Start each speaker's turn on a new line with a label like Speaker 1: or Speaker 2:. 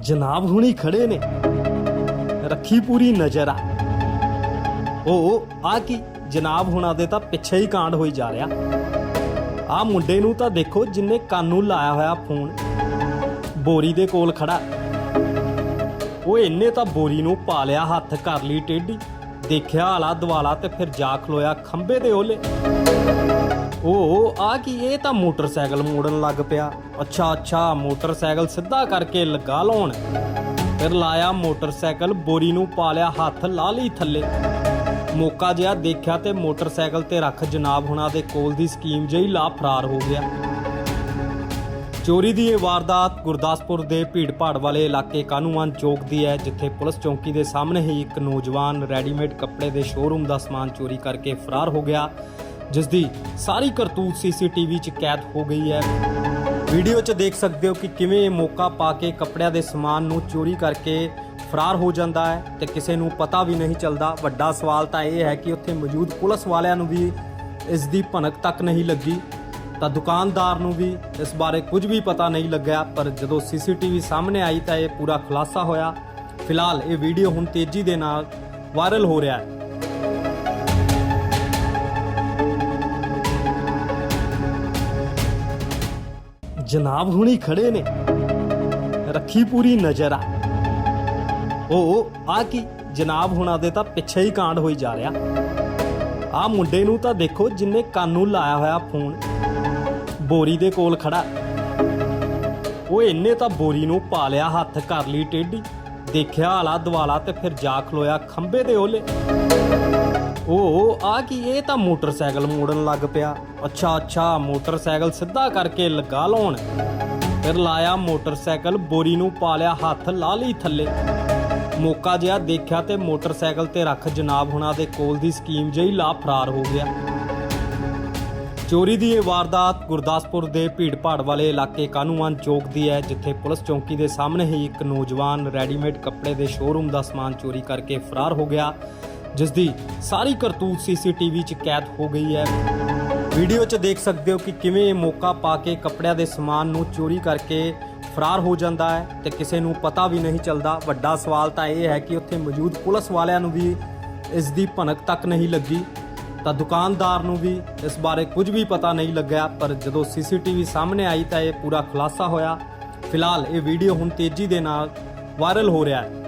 Speaker 1: ਜਨਾਬ ਹੁਣੀ ਖੜੇ ਨੇ। ਰੱਖੀ ਪੂਰੀ ਨਜ਼ਰ ਆ। ਉਹ ਆ ਕੀ? ਜਨਾਬ ਹੁਣਾਂ ਦੇ ਤਾਂ ਪਿੱਛੇ ਹੀ ਕਾਂਡ ਹੋਈ ਜਾ ਰਿਹਾ। ਆ ਮੁੰਡੇ ਨੂੰ ਤਾਂ ਦੇਖੋ ਜਿੰਨੇ ਕੰਨ ਨੂੰ ਲਾਇਆ ਹੋਇਆ ਫੋਨ। ਬੋਰੀ ਦੇ ਕੋਲ ਖੜਾ। ਉਹ ਇੰਨੇ ਤਾਂ ਬੋਰੀ ਨੂੰ ਪਾ ਲਿਆ ਹੱਥ ਕਰ ਲਈ ਟੇਢੀ। ਦੇਖਿਆ ਆਲਾ ਦਵਾਲਾ ਤੇ ਫਿਰ ਜਾ ਖਲੋਇਆ ਖੰਬੇ ਦੇ ਓਲੇ ਉਹ ਆ ਕੀ, ਇਹ ਤਾਂ ਮੋਟਰਸਾਈਕਲ ਮੋੜਨ ਲੱਗ ਪਿਆ। ਅੱਛਾ ਅੱਛਾ, ਮੋਟਰਸਾਈਕਲ ਸਿੱਧਾ ਕਰਕੇ ਲਗਾ ਲਾਉਣ। ਫਿਰ ਲਾਇਆ ਮੋਟਰਸਾਈਕਲ, ਬੋਰੀ ਨੂੰ ਪਾ ਲਿਆ ਹੱਥ ਲਾ ਲਈ ਥੱਲੇ। ਮੌਕਾ ਜਿਹਾ ਦੇਖਿਆ ਤੇ ਮੋਟਰਸਾਈਕਲ ਤੇ ਰੱਖ ਜਨਾਬ ਹੁਣਾਂ ਦੇ ਕੋਲ ਦੀ ਸਕੀਮ ਜਿਹੀ ਲਾ ਫਰਾਰ ਹੋ ਗਿਆ। ਚੋਰੀ ਦੀ ਇਹ ਵਾਰਦਾਤ ਗੁਰਦਾਸਪੁਰ ਦੇ ਭੀੜਪਾੜ ਵਾਲੇ ਇਲਾਕੇ ਕਾਨੂੰਵਾਨ ਚੌਕ ਦੀ ਹੈ, ਜਿੱਥੇ ਪੁਲਿਸ ਚੌਂਕੀ ਦੇ ਸਾਹਮਣੇ ਹੀ ਇੱਕ ਨੌਜਵਾਨ ਰੈਡੀਮੇਡ ਕੱਪੜੇ ਦੇ ਸ਼ੋਰੂਮ ਦਾ ਸਮਾਨ ਚੋਰੀ ਕਰਕੇ ਫਰਾਰ ਹੋ ਗਿਆ। ਜਿਸ ਦੀ ਸਾਰੀ ਕਰਤੂਤ ਸੀਸੀਟੀਵੀ 'ਚ ਕੈਦ ਹੋ ਗਈ ਹੈ। ਵੀਡੀਓ 'ਚ ਦੇਖ ਸਕਦੇ ਹੋ ਕਿ ਕਿਵੇਂ ਇਹ ਮੌਕਾ ਪਾ ਕੇ ਕੱਪੜਿਆਂ ਦੇ ਸਮਾਨ ਨੂੰ ਚੋਰੀ ਕਰਕੇ ਫਰਾਰ ਹੋ ਜਾਂਦਾ ਹੈ ਤੇ ਕਿਸੇ ਨੂੰ ਪਤਾ ਵੀ ਨਹੀਂ ਚੱਲਦਾ। ਵੱਡਾ ਸਵਾਲ ਤਾਂ ਇਹ ਹੈ ਕਿ ਉੱਥੇ ਮੌਜੂਦ ਪੁਲਿਸ ਵਾਲਿਆਂ ਨੂੰ ਵੀ ਇਸ ਦੀ ਭਨਕ ਤੱਕ ਨਹੀਂ ਲੱਗੀ। ਤਾਂ ਦੁਕਾਨਦਾਰ ਨੂੰ ਵੀ ਇਸ ਬਾਰੇ ਕੁਝ ਵੀ ਪਤਾ ਨਹੀਂ ਲੱਗਿਆ, ਪਰ ਜਦੋਂ ਸੀਸੀਟੀਵੀ ਸਾਹਮਣੇ ਆਈ ਤਾਂ ਇਹ ਪੂਰਾ ਖੁਲਾਸਾ ਹੋਇਆ। ਫਿਲਹਾਲ ਇਹ ਵੀਡੀਓ ਹੁਣ ਤੇਜ਼ੀ ਦੇ ਨਾਲ ਵਾਇਰਲ ਹੋ ਰਿਹਾ ਹੈ। ਜਨਾਬ ਹੁਣੀ ਖੜੇ ਨੇ। ਰੱਖੀ ਪੂਰੀ ਨਜ਼ਰ ਆ। ਉਹ ਆ ਕੀ? ਜਨਾਬ ਹੁਣਾਂ ਦੇ ਤਾਂ ਪਿੱਛੇ ਹੀ ਕਾਂਡ ਹੋਈ ਜਾ ਰਿਹਾ। ਆ ਮੁੰਡੇ ਨੂੰ ਤਾਂ ਦੇਖੋ ਜਿੰਨੇ ਕੰਨ ਲਾਇਆ ਹੋਇਆ ਫੋਨ। ਬੋਰੀ ਦੇ ਕੋਲ ਖੜਾ। ਉਹ ਇੰਨੇ ਤਾਂ ਬੋਰੀ ਨੂੰ ਪਾ ਲਿਆ ਹੱਥ ਕਰ ਲਈ ਟੇਢੀ। ਦੇਖਿਆ ਆਲਾ ਦਵਾਲਾ ਤੇ ਫਿਰ ਜਾ ਖਲੋਇਆ ਖੰਬੇ ਦੇ ਓਲੇ ਉਹ ਆ ਕੀ, ਇਹ ਤਾਂ ਮੋਟਰਸਾਈਕਲ ਮੋੜਨ ਲੱਗ ਪਿਆ। ਅੱਛਾ ਅੱਛਾ, ਮੋਟਰਸਾਈਕਲ ਸਿੱਧਾ ਕਰਕੇ ਲਗਾ ਲਾਉਣ। ਫਿਰ ਲਾਇਆ ਮੋਟਰਸਾਈਕਲ, ਬੋਰੀ ਨੂੰ ਪਾ ਲਿਆ ਹੱਥ, ਲਾ ਲਈ ਥੱਲੇ। ਮੌਕਾ ਜਿਹਾ ਦੇਖਿਆ ਤੇ ਮੋਟਰਸਾਈਕਲ ਤੇ ਰੱਖ ਜਨਾਬ ਹੁਣਾਂ ਦੇ ਕੋਲ ਦੀ ਸਕੀਮ ਜਿਹੀ ਲਾ ਫਰਾਰ ਹੋ ਗਿਆ। ਚੋਰੀ ਦੀ ਇਹ ਵਾਰਦਾਤ ਗੁਰਦਾਸਪੁਰ ਦੇ ਭੀੜਪਾੜ ਵਾਲੇ ਇਲਾਕੇ ਕਾਨੂੰਵਾਨ ਚੌਕ ਦੀ ਹੈ, ਜਿੱਥੇ ਪੁਲਿਸ ਚੌਂਕੀ ਦੇ ਸਾਹਮਣੇ ਹੀ ਇੱਕ ਨੌਜਵਾਨ ਰੈਡੀਮੇਡ ਕੱਪੜੇ ਦੇ ਸ਼ੋਰੂਮ ਦਾ ਸਮਾਨ ਚੋਰੀ ਕਰਕੇ ਫਰਾਰ ਹੋ ਗਿਆ। ਜਿਸ ਦੀ ਸਾਰੀ ਕਰਤੂਤ ਸੀਸੀਟੀਵੀ 'ਚ ਕੈਦ ਹੋ ਗਈ ਹੈ। ਵੀਡੀਓ 'ਚ ਦੇਖ ਸਕਦੇ ਹੋ ਕਿ ਕਿਵੇਂ ਇਹ ਮੌਕਾ ਪਾ ਕੇ ਕੱਪੜਿਆਂ ਦੇ ਸਮਾਨ ਨੂੰ ਚੋਰੀ ਕਰਕੇ ਫਰਾਰ ਹੋ ਜਾਂਦਾ ਹੈ ਤੇ ਕਿਸੇ ਨੂੰ ਪਤਾ ਵੀ ਨਹੀਂ ਚੱਲਦਾ। ਵੱਡਾ ਸਵਾਲ ਤਾਂ ਇਹ ਹੈ ਕਿ ਉੱਥੇ ਮੌਜੂਦ ਪੁਲਿਸ ਵਾਲਿਆਂ ਨੂੰ ਵੀ ਇਸ ਦੀ ਭਨਕ ਤੱਕ ਨਹੀਂ ਲੱਗੀ। ਤਾਂ ਦੁਕਾਨਦਾਰ ਨੂੰ ਵੀ ਇਸ ਬਾਰੇ ਕੁਝ ਵੀ ਪਤਾ ਨਹੀਂ ਲੱਗਿਆ, ਪਰ ਜਦੋਂ ਸੀਸੀਟੀਵੀ ਸਾਹਮਣੇ ਆਈ ਤਾਂ ਇਹ ਪੂਰਾ ਖੁਲਾਸਾ ਹੋਇਆ। ਫਿਲਹਾਲ ਇਹ ਵੀਡੀਓ ਹੁਣ ਤੇਜ਼ੀ ਦੇ ਨਾਲ ਵਾਇਰਲ ਹੋ ਰਿਹਾ ਹੈ।